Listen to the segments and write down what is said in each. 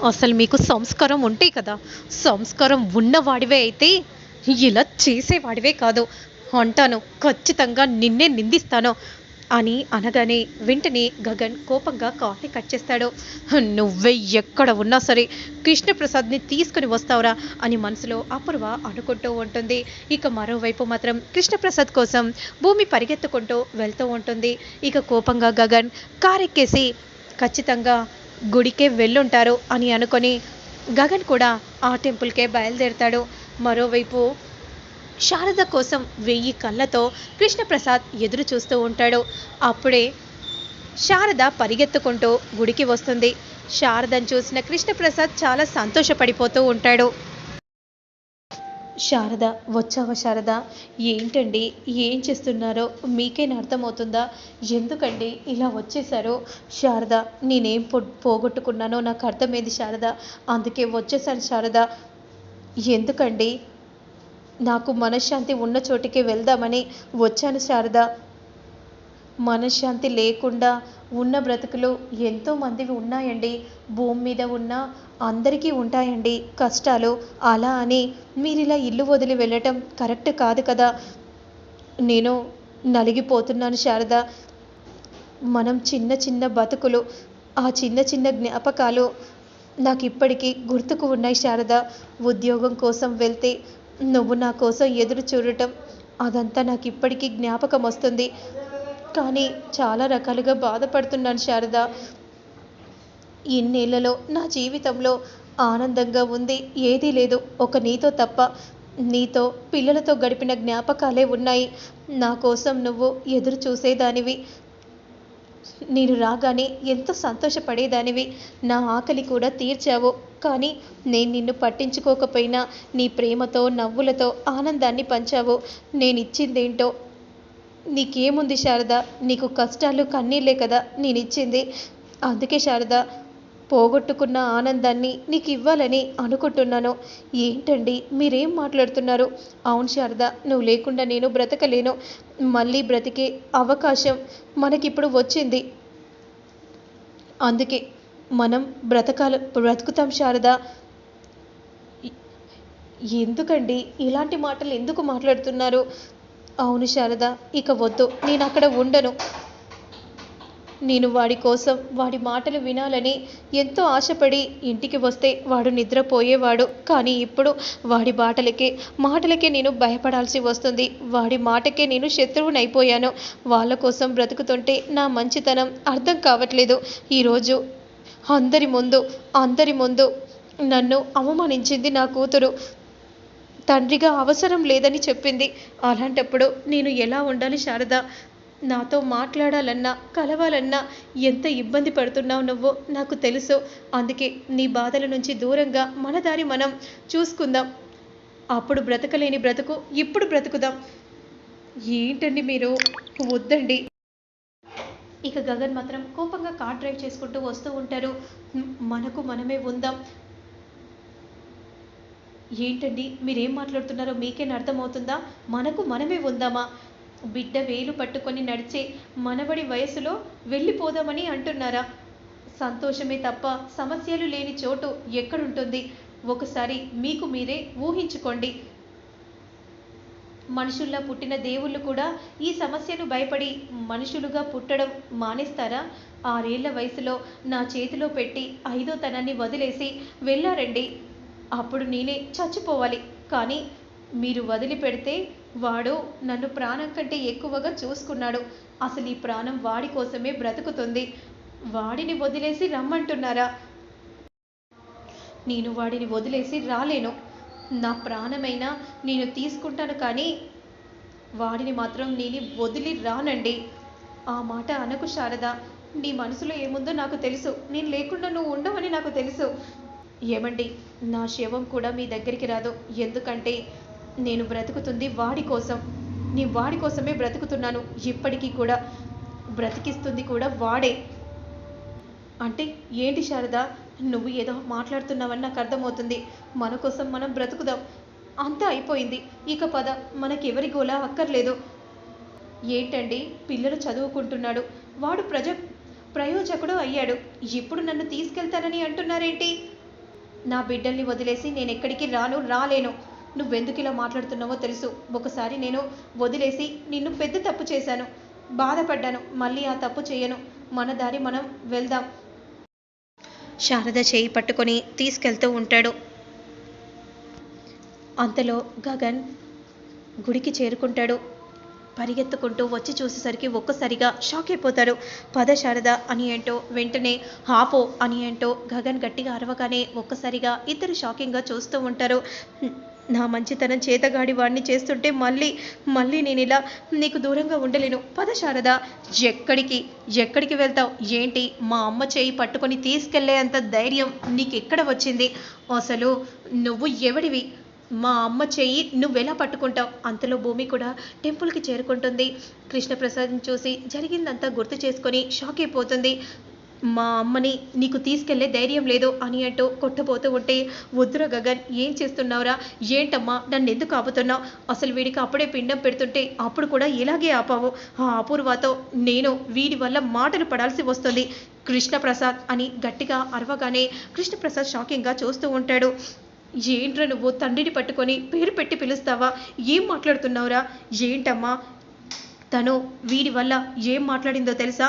అసలు మీకు సంస్కారం ఉంటే కదా సంస్కారం ఉన్నవాడివే అయితే ఇలా చేసేవాడివే కాదు. అంటాను ఖచ్చితంగా నిన్నే నిందిస్తాను అని అనగానే వెంటనే గగన్ కోపంగా కాఫీ కట్ చేస్తాడు. నువ్వే ఎక్కడ ఉన్నా సరే కృష్ణప్రసాద్ని తీసుకుని వస్తావురా అని మనసులో అపూర్వ అనుకుంటూ ఉంటుంది. ఇక మరోవైపు మాత్రం కృష్ణప్రసాద్ కోసం భూమి పరిగెత్తుకుంటూ వెళ్తూ ఉంటుంది. ఇక కోపంగా గగన్ కారెక్కేసి ఖచ్చితంగా గుడికే వెళ్ళుంటారు అని అనుకొని గగన్ కూడా ఆ టెంపుల్కే బయలుదేరుతాడు. మరోవైపు శారద కోసం వెయ్యి కళ్ళతో కృష్ణప్రసాద్ ఎదురు చూస్తూ ఉంటాడు. అప్పుడే శారద పరిగెత్తుకుంటూ గుడికి వస్తుంది. శారదను చూసిన కృష్ణప్రసాద్ చాలా సంతోషపడిపోతూ ఉంటాడు. శారద వచ్చావా శారద? ఏంటండి? ఏం చేస్తున్నారో? మీకేనా అర్థమవుతుందా? ఎందుకండి ఇలా వచ్చేసారో శారద నేనేం పో పోగొట్టుకున్నానో నాకు అర్థమైంది శారద. అందుకే వచ్చేసాను శారద. ఎందుకండి? నాకు మనశ్శాంతి ఉన్న చోటికి వెళ్దామని వచ్చాను శారద. మనశ్శాంతి లేకుండా ఉన్న బ్రతుకులు ఎంతో మందివి ఉన్నాయండి. భూమి మీద ఉన్న అందరికీ ఉంటాయండి కష్టాలు. అలా అని మీరు ఇలా ఇల్లు వదిలి వెళ్ళటం కరెక్ట్ కాదు కదా. నేను నలిగిపోతున్నాను శారద. మనం చిన్న చిన్న బతుకులు ఆ చిన్న చిన్న జ్ఞాపకాలు నాకు ఇప్పటికీ గుర్తుకు ఉన్నాయి శారద. ఉద్యోగం కోసం వెళ్తే నువ్వు నా కోసం ఎదురు చూడటం అదంతా నాకు ఇప్పటికీ జ్ఞాపకం వస్తుంది కానీ చాలా రకాలుగా బాధపడుతున్నాను శారద. ఇన్నేళ్ళలో నా జీవితంలో ఆనందంగా ఉంది ఏదీ లేదు. ఒక నీతో తప్ప నీతో పిల్లలతో గడిపిన జ్ఞాపకాలే ఉన్నాయి. నా కోసం నువ్వు ఎదురు చూసేదానివి. నేను రాగానే ఎంతో సంతోషపడేదానివి. నా ఆకలి కూడా తీర్చావు. కానీ నేను నిన్ను పట్టించుకోకపోయినా నీ ప్రేమతో నవ్వులతో ఆనందాన్ని పంచావు. నేను ఇచ్చిందేంటో నీకేముంది శారద? నీకు కష్టాలు కన్నీళ్ళే కదా నేను ఇచ్చింది అందుకే శారద పోగొట్టుకున్న ఆనందాన్ని నీకు ఇవ్వాలని అనుకుంటున్నాను. ఏంటండి? మీరేం మాట్లాడుతున్నారు? అవును శారద నువ్వు లేకుండా నేను బ్రతకలేను. మళ్ళీ బ్రతికే అవకాశం మనకిప్పుడు వచ్చింది. అందుకే మనం బ్రతకాల బ్రతుకుతాం శారద. ఎందుకండి? ఇలాంటి మాటలు ఎందుకు మాట్లాడుతున్నారు? అవును శారద ఇక వద్దు. నేను అక్కడ ఉండను. నేను వాడి కోసం వాడి మాటలు వినాలని ఎంతో ఆశపడి ఇంటికి వస్తే వాడు నిద్రపోయేవాడు. కానీ ఇప్పుడు వాడి బాటలకే మాటలకే నేను భయపడాల్సి వస్తుంది. వాడి మాటకే నేను శత్రువునైపోయాను. వాళ్ళ కోసం బ్రతుకుతుంటే నా మంచితనం అర్థం కావట్లేదు. ఈరోజు అందరి ముందు అందరి ముందు నన్ను అవమానించింది నా కూతురు. తండ్రిగా అవసరం లేదని చెప్పింది. అలాంటప్పుడు నేను ఎలా ఉండాలి శారద? నాతో మాట్లాడాలన్నా కలవాలన్నా ఎంత ఇబ్బంది పడుతున్నావు నువ్వు? నాకు తెలుసు. అందుకే నీ బాధల నుంచి దూరంగా మన దారి మనం చూసుకుందాం. అప్పుడు బ్రతకలేని బ్రతుకు ఇప్పుడు బ్రతుకుదాం. ఏంటండి మీరు? వద్దండి. ఇక గగన్ మాత్రం కోపంగా కార్ డ్రైవ్ చేసుకుంటూ వస్తూ ఉంటారు. మనకు మనమే ఉందాం. ఏంటండి? మీరేం మాట్లాడుతున్నారో మీకేం అర్థమవుతుందా? మనకు మనమే ఉందామా? బిడ్డ వేలు పట్టుకొని నడిచే మనవడి వయసులో వెళ్ళిపోదామని అంటున్నారా? సంతోషమే తప్ప సమస్యలు లేని చోటు ఎక్కడుంటుంది? ఒకసారి మీకు మీరే ఊహించుకోండి. మనుషుల్లా పుట్టిన దేవుళ్ళు కూడా ఈ సమస్యను భయపడి మనుషులుగా పుట్టడం మానేస్తారా? ఆరేళ్ళ వయసులో నా చేతిలో పెట్టి ఐదో తనాన్ని వదిలేసి వెళ్ళారండి. అప్పుడు నేనే చచ్చిపోవాలి. కానీ మీరు వదిలిపెడితే వాడు నన్ను ప్రాణం కంటే ఎక్కువగా చూసుకున్నాడు. అసలు ఈ ప్రాణం వాడి కోసమే బ్రతుకుతుంది. వాడిని వదిలేసి రమ్మంటున్నారా? నేను వాడిని వదిలేసి రాలేను. నా ప్రాణమైనా నేను తీసుకుంటాను కానీ వాడిని మాత్రం నేను వదిలి రానండి. ఆ మాట అనకు శారద. నీ మనసులో ఏముందో నాకు తెలుసు. నేను లేకుండా నువ్వు ఉండవని నాకు తెలుసు. ఏమండి నా శవం కూడా మీ దగ్గరికి రాదు. ఎందుకంటే నేను బ్రతుకుతుంది వాడి కోసం. నేను వాడి కోసమే బ్రతుకుతున్నాను. ఇప్పటికీ కూడా బ్రతికిస్తుంది కూడా వాడే. అంటే ఏంటి శారద నువ్వు ఏదో మాట్లాడుతున్నావని నాకు అర్థమవుతుంది. మన కోసం మనం బ్రతుకుదాం. అంతా అయిపోయింది. ఇక పద మనకెవరి గోలా అక్కర్లేదు. ఏంటండి పిల్లలు చదువుకుంటున్నాడు. వాడు ప్రజ ప్రయోజకుడు అయ్యాడు. ఇప్పుడు నన్ను తీసుకెళ్తానని అంటున్నారేంటి? నా బిడ్డల్ని వదిలేసి నేను ఎక్కడికి రాను రాలేను. నువ్వెందుకు ఇలా మాట్లాడుతున్నావో తెలుసు. ఒకసారి నేను వదిలేసి నిన్ను పెద్ద తప్పు చేశాను. బాధపడ్డాను. మళ్ళీ ఆ తప్పు చేయను. మన దారి మనం వెళ్దాం. శారద చేయి పట్టుకొని తీసుకెళ్తూ ఉంటాడు. అంతలో గగన్ గుడికి చేరుకుంటాడు. పరిగెత్తుకుంటూ వచ్చి చూసేసరికి ఒక్కసారిగా షాక్ అయిపోతాడు. పద శారద అని ఏంటో? వెంటనే హాపో అని ఏంటో? గగన్ గట్టిగా అరవగానే ఒక్కసారిగా ఇద్దరు షాకింగ్గా చూస్తూ ఉంటారు. నా మంచితనం చేతగాడి వాడిని చేస్తుంటే మళ్ళీ మళ్ళీ నేను ఇలా నీకు దూరంగా ఉండలేను. పద శారద ఎక్కడికి ఎక్కడికి వెళ్తావు? ఏంటి? మా అమ్మ చేయి పట్టుకొని తీసుకెళ్ళేంత ధైర్యం నీకు ఎక్కడ వచ్చింది? అసలు నువ్వు ఎవడివి? మా అమ్మ చెయ్యి నువ్వెలా పట్టుకుంటావు? అంతలో భూమి కూడా టెంపుల్కి చేరుకుంటుంది. కృష్ణప్రసాద్ని చూసి జరిగిందంతా గుర్తు చేసుకొని షాక్ అయిపోతుంది. మా అమ్మని నీకు తీసుకెళ్ళే ధైర్యం లేదు అని అంటూ కొట్టబోతూ ఉంటే వద్దుర గగన్ ఏం చేస్తున్నావురా? ఏంటమ్మా? నన్ను ఎందుకు ఆపుతున్నావు? అసలు వీడికి అప్పుడే పిండం పెడుతుంటే అప్పుడు కూడా ఇలాగే ఆపావు. ఆ అపూర్వతో నేను వీడి వల్ల మాటలు పడాల్సి వస్తుంది. కృష్ణప్రసాద్ అని గట్టిగా అరవగానే కృష్ణప్రసాద్ షాకింగ్గా చూస్తూ ఉంటాడు. ఏంట్రా నువ్వు తండ్రిని పట్టుకొని పేరు పెట్టి పిలుస్తావా? ఏం మాట్లాడుతున్నావురా? ఏంటమ్మా? తను వీడి వల్ల ఏం మాట్లాడిందో తెలుసా?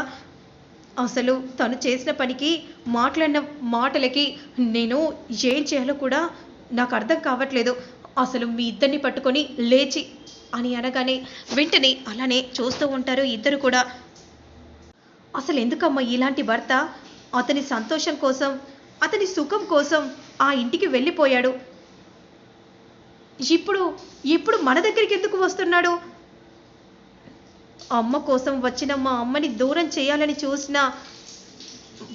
అసలు తను చేసిన పనికి మాట్లాడిన మాటలకి నేను ఏం చేయాలో కూడా నాకు అర్థం కావట్లేదు. అసలు మీ ఇద్దరిని పట్టుకొని లేచి అని అనగానే వెంటనే అలానే చూస్తూ ఉంటారు ఇద్దరు కూడా. అసలు ఎందుకమ్మా ఇలాంటి భర్త అతని సంతోషం కోసం అతని సుఖం కోసం ఆ ఇంటికి వెళ్ళిపోయాడు. ఇప్పుడు ఇప్పుడు మన దగ్గరికి ఎందుకు వస్తున్నాడు? అమ్మ కోసం వచ్చిన మా అమ్మని దూరం చేయాలని చూసిన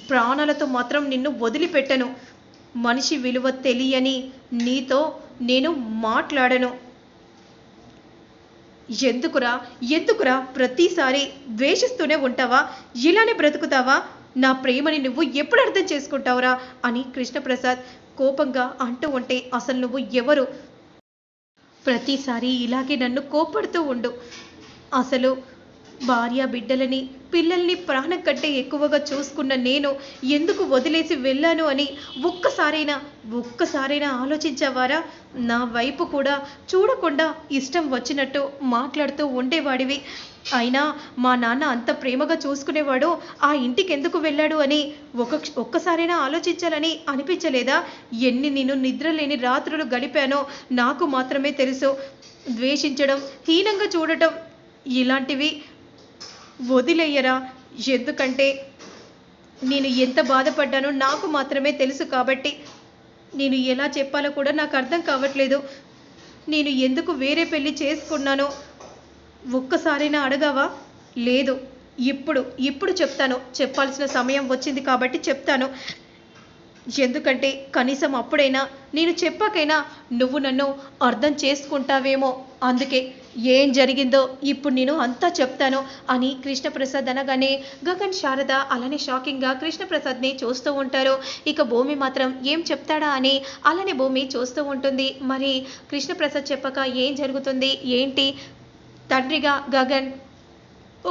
ప్రాణాలతో మాత్రం నిన్ను వదిలిపెట్టను. మనిషి విలువ తెలియని నీతో నేను మాట్లాడను. ఎందుకురా ఎందుకురా ప్రతిసారి ద్వేషిస్తూనే ఉంటావా? ఇలానే బ్రతుకుతావా? నా ప్రేమని నువ్వు ఎప్పుడు అర్థం చేసుకుంటావురా అని కృష్ణప్రసాద్ కోపంగా అంటూ ఉంటే అసలు నువ్వు ఎవరు? ప్రతిసారి ఇలాగే నన్ను కోపడుతూ ఉండు. అసలు భార్య బిడ్డలని పిల్లల్ని ప్రాణం కంటే ఎక్కువగా చూసుకున్న నేను ఎందుకు వదిలేసి వెళ్ళాను అని ఒక్కసారైనా ఒక్కసారైనా ఆలోచించావారా? నా వైపు కూడా చూడకుండా ఇష్టం వచ్చినట్టు మాట్లాడుతూ ఉండేవాడివి. అయినా మా నాన్న అంత ప్రేమగా చూసుకునేవాడు ఆ ఇంటికి ఎందుకు వెళ్ళాడు అని ఒక ఒక్కసారైనా ఆలోచించాలని అనిపించలేదా? ఎన్ని నేను నిద్రలేని రాత్రులు గడిపానో నాకు మాత్రమే తెలుసు. ద్వేషించడం హీనంగా చూడటం ఇలాంటివి వదిలేయరా. ఎందుకంటే నేను ఎంత బాధపడ్డానో నాకు మాత్రమే తెలుసు కాబట్టి నేను ఎలా చెప్పాలో కూడా నాకు అర్థం కావట్లేదు. నేను ఎందుకు వేరే పెళ్ళి చేసుకున్నానో ఒక్కసారైనా అడగావా? లేదు. ఇప్పుడు ఇప్పుడు చెప్తాను. చెప్పాల్సిన సమయం వచ్చింది కాబట్టి చెప్తాను. ఎందుకంటే కనీసం అప్పుడైనా నేను చెప్పాకైనా నువ్వు నన్ను అర్థం చేసుకుంటావేమో. అందుకే ఏం జరిగిందో ఇప్పుడు నేను అంతా చెప్తాను అని కృష్ణప్రసాద్ అనగానే గగన్ శారద అలానే షాకింగ్గా కృష్ణప్రసాద్ని చూస్తూ ఉంటారు. ఇక భూమి మాత్రం ఏం చెప్తాడా అని అలానే భూమి చూస్తూ ఉంటుంది. మరి కృష్ణప్రసాద్ చెప్పక ఏం జరుగుతుంది? ఏంటి? తండ్రిగా గగన్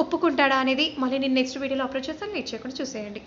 ఒప్పుకుంటాడా అనేది మళ్ళీ నేను నెక్స్ట్ వీడియోలో అప్లోడ్ చేస్తాను. లేట్ చేయకుండా చూసేయండి.